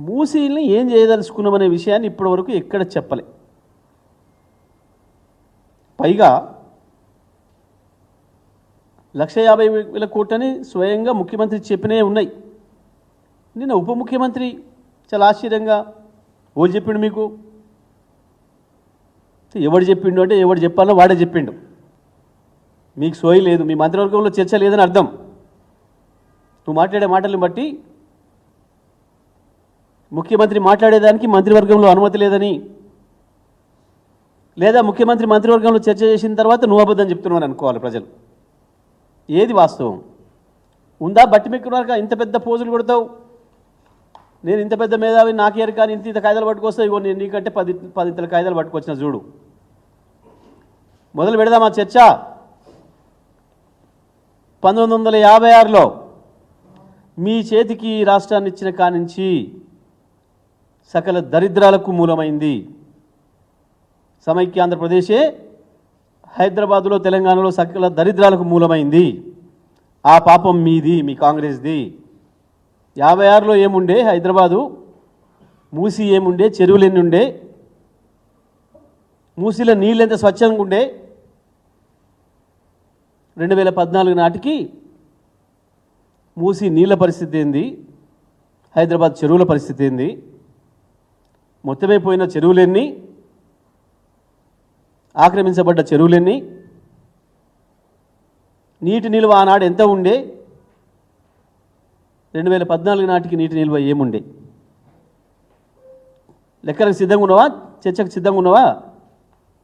మూసీల్ని ఏం చేయదలుచుకున్నామనే విషయాన్ని ఇప్పటివరకు ఎక్కడ చెప్పలే. పైగా లక్ష యాభై వేల కోట్లని స్వయంగా ముఖ్యమంత్రి చెప్పినే ఉన్నాయి. నిన్న ఉప ముఖ్యమంత్రి చాలా ఆశ్చర్యంగా ఓడి చెప్పిండు మీకు. ఎవడు చెప్పిండు అంటే ఎవడు చెప్పాలో వాడే చెప్పిండు. మీకు సోయి లేదు మీ మంత్రివర్గంలో చర్చ లేదని అర్థం. నువ్వు మాట్లాడే మాటలను బట్టి ముఖ్యమంత్రి మాట్లాడేదానికి మంత్రివర్గంలో అనుమతి లేదని లేదా ముఖ్యమంత్రి మంత్రివర్గంలో చర్చ చేసిన తర్వాత నువ్వు అబద్ధం చెప్తున్నావు అనుకోవాలి ప్రజలు. ఏది వాస్తవం? ఉందా బట్టి మెక్కున్నారుగా? ఇంత పెద్ద పోజులు కొడతావు. నేను ఇంత పెద్ద మేధావి నాకేరు కానీ ఇంత ఇంత కాయిదాలు పట్టుకొస్తా ఇగో నేను నీకంటే పది పది ఇంతల కాయిదాలు పట్టుకొచ్చిన చూడు. మొదలు పెడదామా చర్చ? పంతొమ్మిది వందల యాభై ఆరులో మీ చేతికి రాష్ట్రాన్ని ఇచ్చిన కానించి సకల దరిద్రాలకు మూలమైంది. సమైక్య ఆంధ్రప్రదేశే హైదరాబాదులో తెలంగాణలో సకల దరిద్రాలకు మూలమైంది. ఆ పాపం మీది మీ కాంగ్రెస్ది. యాభై ఆరులో ఏముండే హైదరాబాదు? మూసి ఏముండే? చెరువులు ఎన్ని ఉండే? మూసిలో నీళ్ళు ఎంత స్వచ్ఛంగా ఉండే? రెండు వేల పద్నాలుగు నాటికి మూసి నీళ్ళ పరిస్థితి ఏంది? హైదరాబాద్ చెరువుల పరిస్థితి ఏంది? మొత్తమైపోయిన చెరువులెన్ని? ఆక్రమించబడ్డ చెరువులెన్ని? నీటి నిల్వ ఆనాడు ఎంత ఉండే? రెండు వేల పద్నాలుగు నాటికి నీటి నిల్వ ఏముండే? లెక్కలకు సిద్ధంగా ఉన్నావా చర్చకు సిద్ధంగా ఉన్నవా